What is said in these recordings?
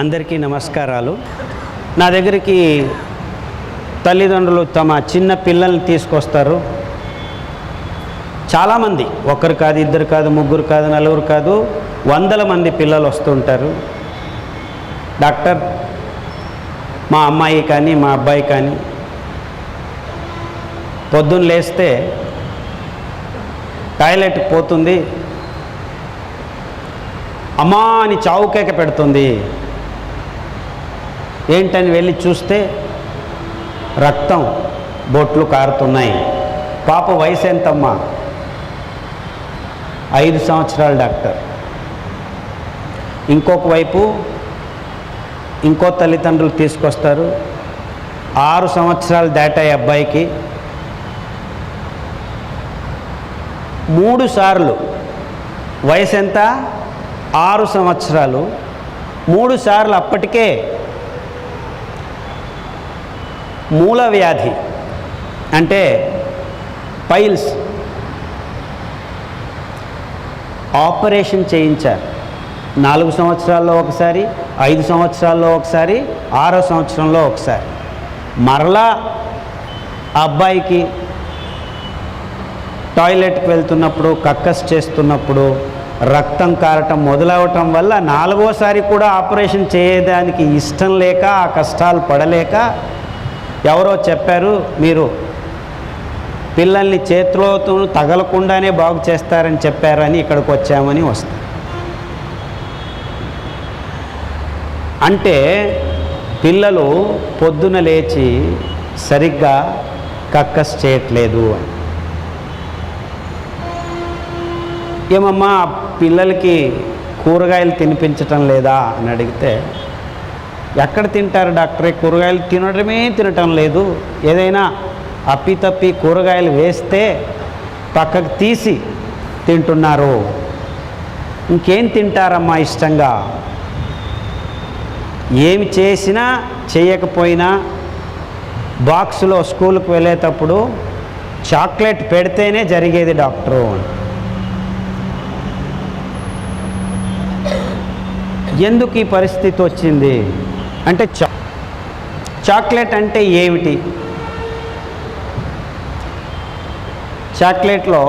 అందరికీ నమస్కారాలు. నా దగ్గరికి తల్లిదండ్రులు తమ చిన్న పిల్లల్ని తీసుకొస్తారు. చాలామంది ఒకరు కాదు ఇద్దరు కాదు ముగ్గురు కాదు నలుగురు కాదు వందల మంది పిల్లలు వస్తుంటారు. డాక్టర్ మా అమ్మాయి కానీ మా అబ్బాయి కానీ పొద్దున్న లేస్తే టాయిలెట్ పోతుంది. అమ్మా అని చావుకేక పెడుతుంది. ఏంటని వెళ్ళి చూస్తే రక్తం బొట్లు కారుతున్నాయి. పాప వయసు ఎంతమ్మా? ఐదు సంవత్సరాలు డాక్టర్. ఇంకొక వైపు ఇంకో తల్లిదండ్రులు తీసుకొస్తారు. ఆరు సంవత్సరాలు దాటాయి అబ్బాయికి. మూడు సార్లు. వయసు ఎంత? ఆరు సంవత్సరాలు. మూడు సార్లు అప్పటికే మూల వ్యాధి అంటే పైల్స్. ఆపరేషన్ చేయించారు. నాలుగు సంవత్సరాల్లో ఒకసారి ఐదు సంవత్సరాల్లో ఒకసారి ఆరో సంవత్సరంలో ఒకసారి. మరలా ఆ అబ్బాయికి టాయిలెట్కి వెళ్తున్నప్పుడు కక్కస్ చేస్తున్నప్పుడు రక్తం కారటం మొదలవటం వల్ల నాలుగోసారి కూడా ఆపరేషన్ చేయడానికి ఇష్టం లేక ఆ కష్టాలు పడలేక ఎవరో చెప్పారు మీరు పిల్లల్ని చేతులతో తగలకుండానే బాగు చేస్తారని చెప్పారని ఇక్కడికి వచ్చామని వస్తా అంటే పిల్లలు పొద్దున లేచి సరిగ్గా కక్కస్ చేయట్లేదు అని. ఏమమ్మా పిల్లలకి కూరగాయలు తినిపించటం లేదా అని అడిగితే ఎక్కడ తింటారు డాక్టరే? కూరగాయలు తినడమే తినటం లేదు. ఏదైనా అప్పితప్పి కూరగాయలు వేస్తే పక్కకు తీసి తింటున్నారు. ఇంకేం తింటారమ్మా ఇష్టంగా? ఏమి చేసినా చేయకపోయినా బాక్సులో స్కూల్కి వెళ్ళేటప్పుడు చాక్లెట్ పెడితేనే జరిగేది డాక్టరు. ఎందుకు ఈ పరిస్థితి వచ్చింది? అంటే చా చాక్లెట్ అంటే ఏమిటి? చాక్లెట్లో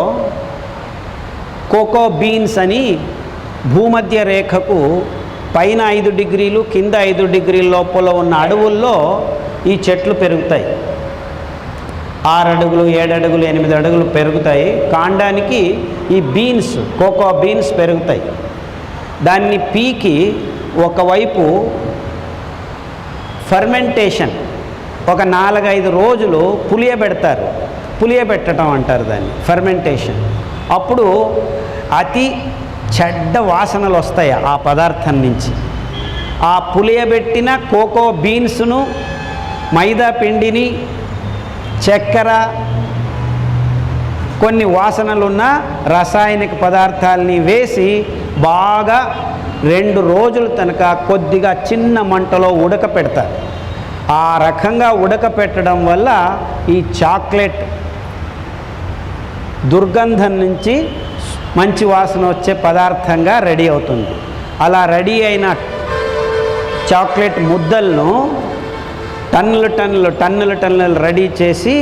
కోకో బీన్స్ అని భూమధ్య రేఖకు పైన ఐదు డిగ్రీలు కింద ఐదు డిగ్రీల లోపల ఉన్న అడవుల్లో ఈ చెట్లు పెరుగుతాయి. ఆరు అడుగులు ఏడు అడుగులు ఎనిమిది అడుగులు పెరుగుతాయి. కాండానికి ఈ బీన్స్ కోకో బీన్స్ పెరుగుతాయి. దాన్ని పీకి ఒకవైపు ఫర్మెంటేషన్. ఒక నాలుగైదు రోజులు పులియబెడతారు. పులియబెట్టడం అంటారు దాన్ని ఫర్మెంటేషన్. అప్పుడు అతి చెడ్డ వాసనలు వస్తాయి ఆ పదార్థం నుంచి. ఆ పులియబెట్టిన కోకో బీన్స్ను మైదా పిండిని చక్కెర కొన్ని వాసనలున్న రసాయనిక పదార్థాలని వేసి బాగా రెండు రోజులు తనక కొద్దిగా చిన్న మంటలో ఉడకపెడతారు ఆ రకంగా ఉడకపెట్టడం వల్ల ఈ చాక్లెట్ దుర్గంధం నుంచి మంచి వాసన వచ్చే పదార్థంగా రెడీ అవుతుంది. అలా రెడీ అయిన చాక్లెట్ ముద్దలను టన్నులు టన్నులు టన్నులు టన్నులు రెడీ చేసి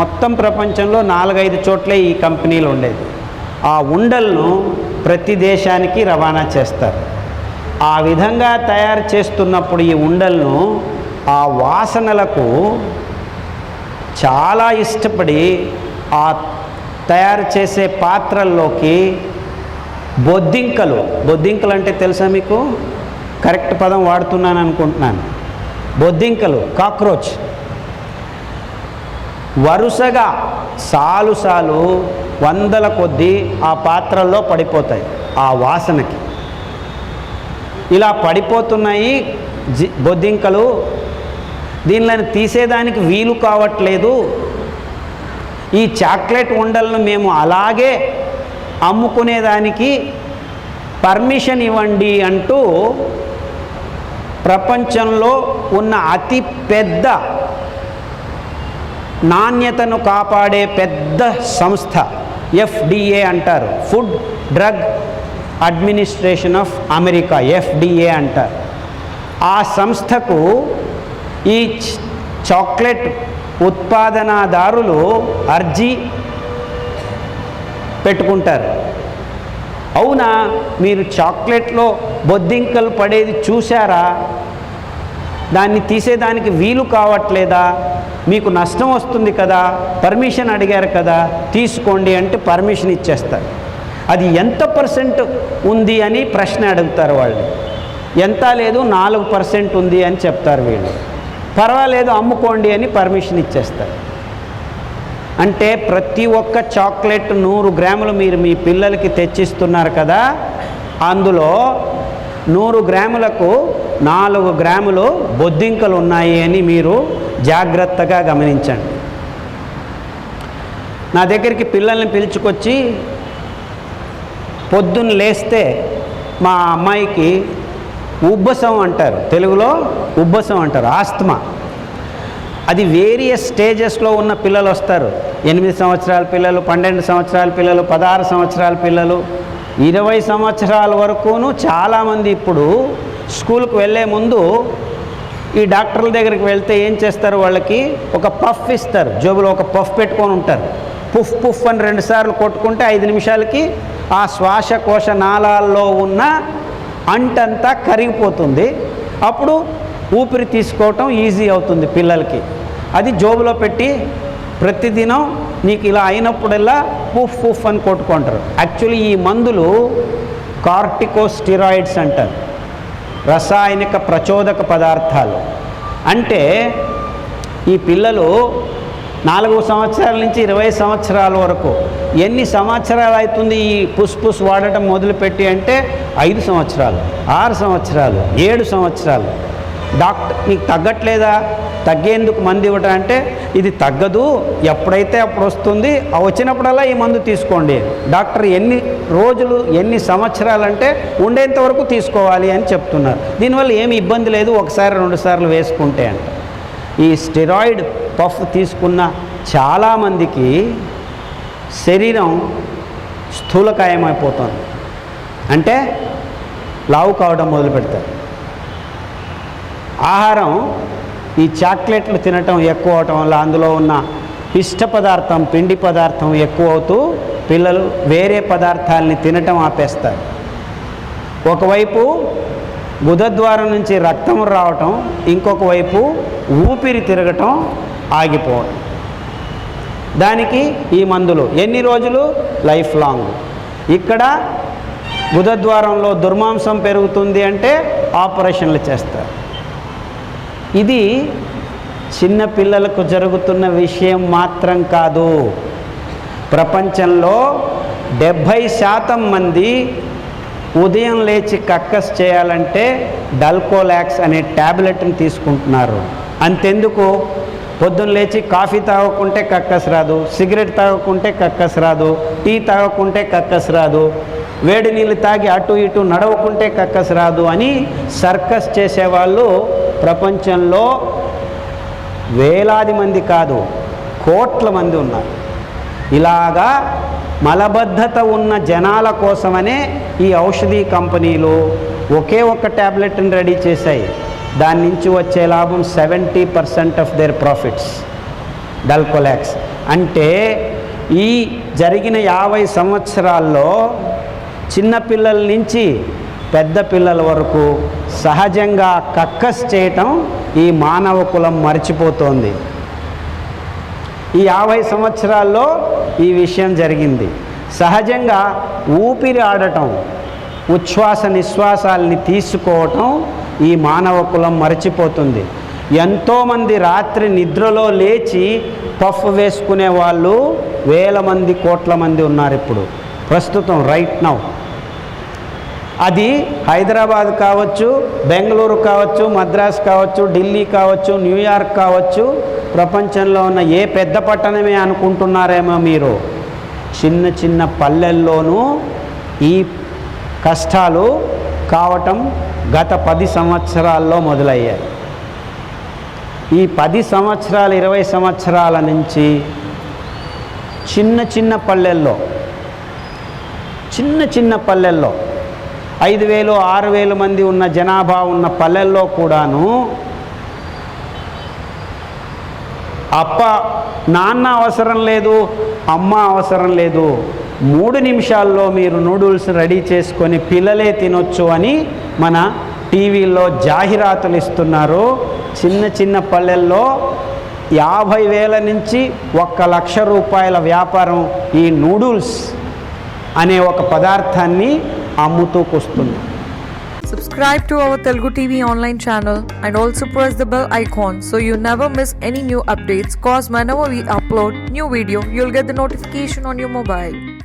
మొత్తం ప్రపంచంలో నాలుగైదు చోట్లే ఈ కంపెనీలు ఉండేది. ఆ ఉండలను ప్రతి దేశానికి రవాణా చేస్తారు. ఆ విధంగా తయారు చేస్తున్నప్పుడు ఈ ఉండలను ఆ వాసనలకు చాలా ఇష్టపడి ఆ తయారు చేసే పాత్రల్లోకి బొద్దింకలు బొద్దింకలు అంటే తెలుసా మీకు? కరెక్ట్ పదం వాడుతున్నాను అనుకుంటున్నాను. బొద్దింకలు కాక్రోచ్. వరుసగా సాలు సాలు వందల కొద్దీ ఆ పాత్రల్లో పడిపోతాయి ఆ వాసనకి. ఇలా పడిపోతున్నాయి జి బొద్దింకలు. దీనిని తీసేదానికి వీలు కావట్లేదు. ఈ చాక్లెట్ ఉండలను మేము అలాగే అమ్ముకునేదానికి పర్మిషన్ ఇవ్వండి అంటూ ప్రపంచంలో ఉన్న అతి పెద్ద నాణ్యతను కాపాడే పెద్ద సంస్థ ఎఫ్డిఏ అంటారు. Food drug administration of America FDA అంటారు. ఆ సంస్థకు ఈ చాక్లెట్ ఉత్పాదనదారులు అర్జీ పెట్టుకుంటారు. అవునా? మీరు చాక్లెట్లో బొద్దింకలు పడేది చూసారా దాన్ని తీసేదానికి వీలు కావట్లేదా? మీకు నష్టం వస్తుంది కదా? పర్మిషన్ అడిగారు కదా? తీసుకోండి అంటే పర్మిషన్ ఇచ్చేస్తారు. అది ఎంత పర్సెంట్ ఉంది అని ప్రశ్న అడుగుతారు వాళ్ళు. ఎంత లేదు నాలుగు పర్సెంట్ ఉంది అని చెప్తారు వీళ్ళు. పర్వాలేదు అమ్ముకోండి అని పర్మిషన్ ఇచ్చేస్తారు. అంటే ప్రతి ఒక్క చాక్లెట్ నూరు గ్రాములు మీరు మీ పిల్లలకి తెచ్చిస్తున్నారు కదా అందులో నూరు గ్రాములకు నాలుగు గ్రాములు బొద్దింకలు ఉన్నాయి అని మీరు జాగ్రత్తగా గమనించండి. నా దగ్గరికి పిల్లల్ని పిలుచుకొచ్చి పొద్దున్న లేస్తే మా అమ్మాయికి ఉబ్బసం అంటారు. తెలుగులో ఉబ్బసం అంటారు ఆస్తమా. అది వేరియస్ స్టేజెస్లో ఉన్న పిల్లలు వస్తారు. ఎనిమిది సంవత్సరాల పిల్లలు పన్నెండు సంవత్సరాల పిల్లలు పదహారు సంవత్సరాల పిల్లలు. ఇరవై సంవత్సరాల వరకును చాలామంది ఇప్పుడు స్కూల్కి వెళ్ళే ముందు ఈ డాక్టర్ల దగ్గరికి వెళ్తే ఏం చేస్తారు వాళ్ళకి? ఒక పఫ్ ఇస్తారు. జోబులో ఒక పఫ్ పెట్టుకొని ఉంటారు. పుఫ్ పుఫ్ అని రెండు సార్లు కొట్టుకుంటే ఐదు నిమిషాలకి ఆ శ్వాసకోశ నాళాల్లో ఉన్న అంటంతా కరిగిపోతుంది. అప్పుడు ఊపిరి తీసుకోవటం ఈజీ అవుతుంది పిల్లలకి. అది జోబులో పెట్టి ప్రతిదినం నీకు ఇలా అయినప్పుడల్లా పుఫ్ పుఫ్ అని కొట్టుకుంటారు. యాక్చువల్లీ ఈ మందులు కార్టికోస్టిరాయిడ్స్ అంటారు. రసాయనిక ప్రచోదక పదార్థాలు. అంటే ఈ పిల్లలు నాలుగు సంవత్సరాల నుంచి ఇరవై సంవత్సరాల వరకు ఎన్ని సంవత్సరాలు అవుతుంది ఈ పుష్ పుష్ వాడటం మొదలుపెట్టి అంటే ఐదు సంవత్సరాలు ఆరు సంవత్సరాలు ఏడు సంవత్సరాలు. డాక్టర్ నీకు తగ్గట్లేదా? తగ్గేందుకు మందు ఇవ్వటం అంటే ఇది తగ్గదు ఎప్పుడైతే అప్పుడు వస్తుంది వచ్చినప్పుడల్లా ఈ మందు తీసుకోండి. డాక్టర్ ఎన్ని రోజులు ఎన్ని సంవత్సరాలు అంటే ఉండేంత వరకు తీసుకోవాలి అని చెప్తున్నారు. దీనివల్ల ఏమి ఇబ్బంది లేదు ఒకసారి రెండు సార్లు వేసుకుంటే అంట. ఈ స్టెరాయిడ్ పఫ్ తీసుకున్న చాలామందికి శరీరం స్థూలకాయమైపోతుంది అంటే లావు కావడం మొదలు పెడతారు. ఆహారం ఈ చాక్లెట్లు తినటం ఎక్కువ అవటం వల్ల అందులో ఉన్న ఇష్ట పదార్థం పిండి పదార్థం ఎక్కువ అవుతూ పిల్లలు వేరే పదార్థాలని తినటం ఆపేస్తారు. ఒకవైపు గుదద్వారం నుంచి రక్తం రావటం ఇంకొక వైపు ఊపిరి తిరగటం ఆగిపోవడం దానికి ఈ మందులు. ఎన్ని రోజులు? Life long. ఇక్కడ బుధద్వారంలో దుర్మాంసం పెరుగుతుంది అంటే ఆపరేషన్లు చేస్తారు. ఇది చిన్న పిల్లలకు జరుగుతున్న విషయం మాత్రం కాదు. ప్రపంచంలో డెబ్భై శాతం మంది ఉదయం లేచి కక్కస్ చేయాలంటే డల్కోలాక్స్ అనే ట్యాబ్లెట్ని తీసుకుంటున్నారు. అంతెందుకు? పొద్దున్న లేచి కాఫీ తాగకుంటే కక్కస్ రాదు సిగరెట్ తాగకుంటే కక్కస్ రాదు టీ తాగకుంటే కక్కస్ రాదు వేడి నీళ్ళు తాగి అటు ఇటు నడవకుంటే కక్కస్ రాదు అని సర్కస్ చేసేవాళ్ళు ప్రపంచంలో వేలాది మంది కాదు కోట్ల మంది ఉన్నారు. ఇలాగా మలబద్ధత ఉన్న జనాల కోసమనే ఈ ఔషధీ కంపెనీలు ఒకే ఒక్క ట్యాబ్లెట్ని రెడీ చేశాయి. దాని నుంచి వచ్చే లాభం seventy percent of their profits Dulcolax అంటే ఈ జరిగిన యాభై సంవత్సరాల్లో చిన్నపిల్లల నుంచి పెద్ద పిల్లల వరకు సహజంగా కక్కస్ చేయటం ఈ మానవ కులం మర్చిపోతోంది. ఈ యాభై సంవత్సరాల్లో ఈ విషయం జరిగింది. సహజంగా ఊపిరి ఆడటం ఉచ్ఛ్వాస నిశ్వాసాలని తీసుకోవటం ఈ మానవ కులం మరచిపోతుంది. ఎంతోమంది రాత్రి నిద్రలో లేచి పఫ్ వేసుకునే వాళ్ళు వేల మంది కోట్ల మంది ఉన్నారు ఇప్పుడు. ప్రస్తుతం రైట్ నౌ అది హైదరాబాద్ కావచ్చు బెంగళూరు కావచ్చు మద్రాస్ కావచ్చు ఢిల్లీ కావచ్చు న్యూయార్క్ కావచ్చు ప్రపంచంలో ఉన్న ఏ పెద్ద పట్టణమే అనుకుంటున్నారేమో మీరు? చిన్న చిన్న పల్లెల్లోనూ ఈ కష్టాలు కావటం గత పది సంవత్సరాల్లో మొదలయ్యాయి. ఈ పది సంవత్సరాలు ఇరవై సంవత్సరాల నుంచి చిన్న చిన్న పల్లెల్లో చిన్న చిన్న పల్లెల్లో ఐదు వేలు ఆరు వేలు మంది ఉన్న జనాభా ఉన్న పల్లెల్లో కూడాను అప్ప నాన్న అవసరం లేదు అమ్మ అవసరం లేదు మూడు నిమిషాల్లో మీరు నూడుల్స్ రెడీ చేసుకొని పిల్లలే తినొచ్చు అని మన టీవీల్లో జాహీరాతలు ఇస్తున్నారు. చిన్న చిన్న పల్లెల్లో యాభై వేల నుంచి ఒక్క లక్ష రూపాయల వ్యాపారం ఈ నూడుల్స్ అనే ఒక పదార్థాన్ని అమ్ముతూ అమ్ముతూకొస్తుంది subscribe to our Telugu TV online channel and also press the bell icon so you never miss any new updates cause whenever we upload new video you'll get the notification on your mobile